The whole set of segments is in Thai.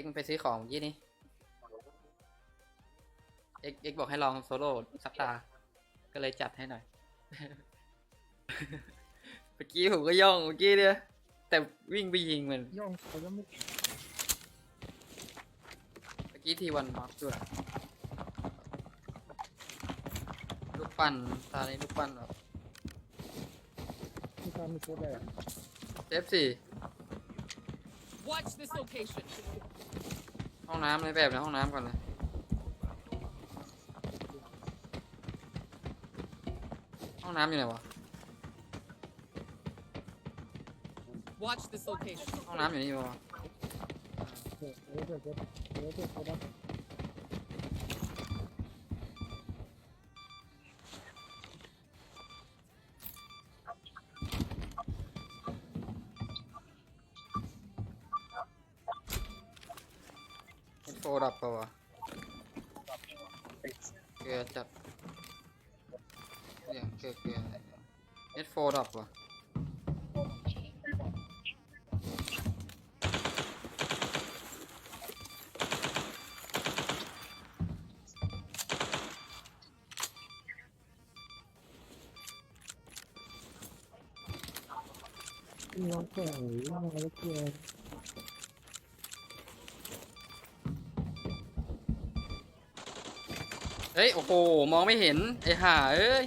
กไปซื้อของเมื่อกี้นี้เอ็กเอ็กบอกให้ลองโซโล่สักตา ก็เลยจัดให้หน่อย เมื่อกี้ผมก็ย่องเมื่อกี้เนี่ยแต่วิ่งไปยิงมัน ย่องเขายังไม่เมื่อกี้ทีวันน็อกด้วยลูกปั้นตาในลูกปั้นแบบมีการมีโค้ดอะไรอะเอฟสี่ Watch this location. ห้องน้ำในแบบในห้องน้ำก่อนเลย ห้องน้ำอยู่ไหนวะ Watch this location. ห้องน้ำอยู่นี่ปะวะเออเออเออเออเออเออโค้ดนะเอ็น โฟดับปะวะเกลือจัดเนี่ยเกลือเกลือเอ็นโฟดับวะมีน้องแก่หรือว่าอะไรเกี่ย เฮ้ย โอ้โห มองไม่เห็น ไอ้ห่าเอ้ย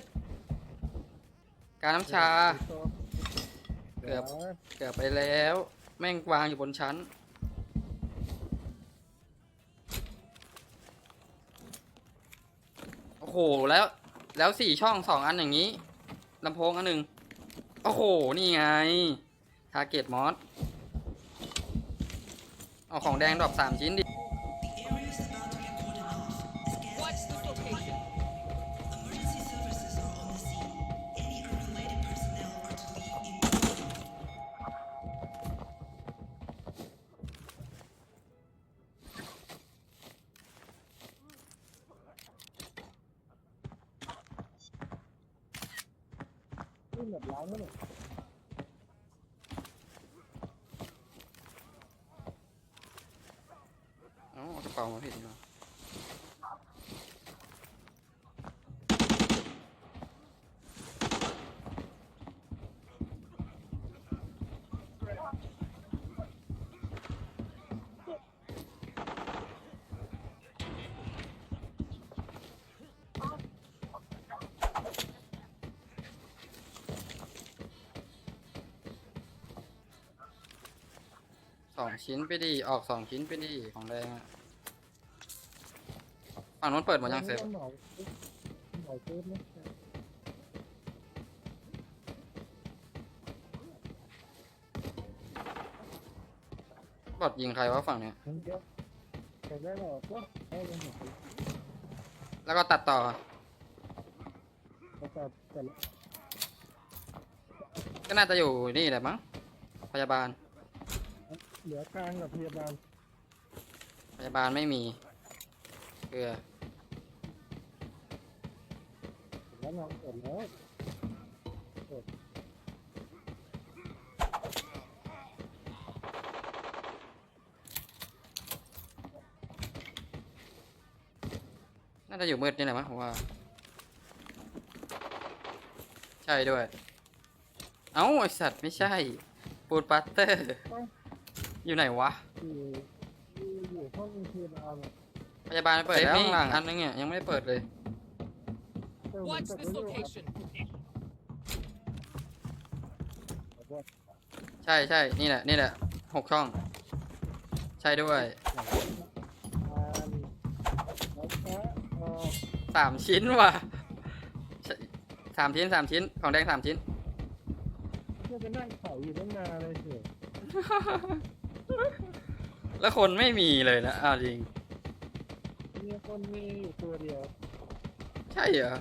การน้ำชา เกือบ เกือบไปแล้ว แม่งวางอยู่บนชั้น โอ้โห แล้ว แล้วสี่ช่องสองอันอย่างนี้ ลำโพงอันหนึ่ง โอ้โห นี่ไง ทาเกตมอส เอาของแดงดรอปสามชิ้นดิ แบบร้านนั่นแหละเอ้าเอากระเป๋ามาผิดมาส องชิ้นไปดีออกสองชิ้นไปดีของแดงอะฝั่งนู้นเปิดหมดยังเซฟหมาเหมาเกินนะบอดยิงใครวะฝั่งเนี้ยมันเยอะแต่ได้หรอกก็ได้ยังหมดแล้วก็ตัดต่อแต่แต่ก็น่าจะอยู่นี่แหละมั้งพยาบาล เหลือกลางกับพยาบาลพยาบาลไม่มีเกลือแล้วน้องเสร็จแล้วน่าจะอยู่มืดนี่แหละมั้งผมว่า ใช่ด้วย เอ้าไอสัตว์ไม่ใช่ ปูดปัตเตอร์ อยู่ไหนวะอยู่อยู่ห้องพยาบาลอะพยาบาลเปิดแล้วข้างหลังอันนึงเนี่ยยังไม่ได้เปิดเลยเออมัน Watch ก็ this ไม่รู้ location. ว่าใช่ใช่นี่แหละนี่แหละหกช่อง ใช่ด้วยอ่านแล้วก็เออสามชิ้นว่ะใช่สามชิ้นสามชิ้นของแดงสามชิ้นเพื่อไปนั่งเผาอยู่ตั้งนานเลยเถอะ แล้วคนไม่มีเลยนะอ้าวจริง มีคนมีอยู่ตัวเดียวใช่เหรอ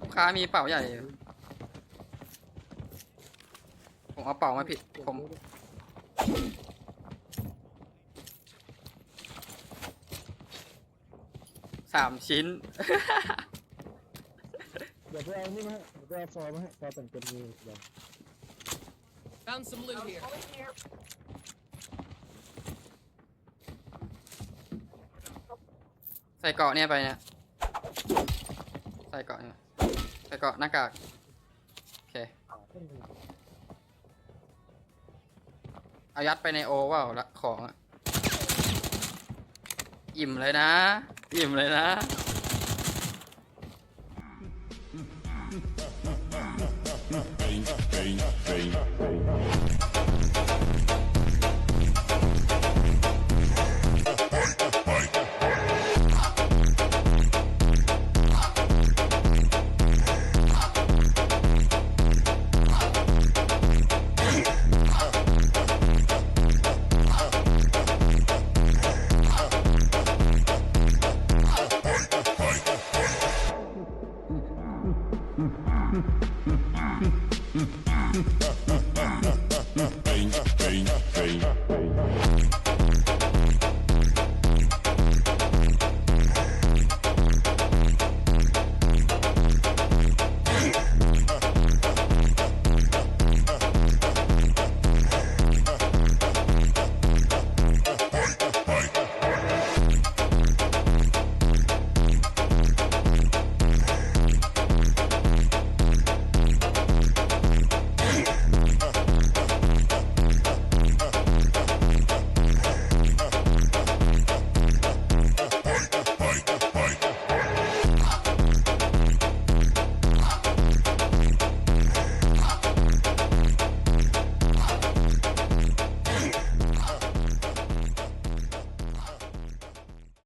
ลูกค้ามีเป่าใหญ่เหรอผมเอาเป่ามาผิดผมสามชิ้น เดี๋ยวไปเอานี่มาให้เดี๋ยวไปเอาฟอร์มาให้ฟอร์แต่งเป็นมือเดี๋ยว Found some loot here. ใส่เกาะเนี่ยไปเนี่ย ใส่เกาะเนี่ยใส่เกาะหน้ากาก โอเค เอายัดไปในโอว่าละของอะอิ่มเลยนะ อิ่มเลยนะ uh, uh, uh.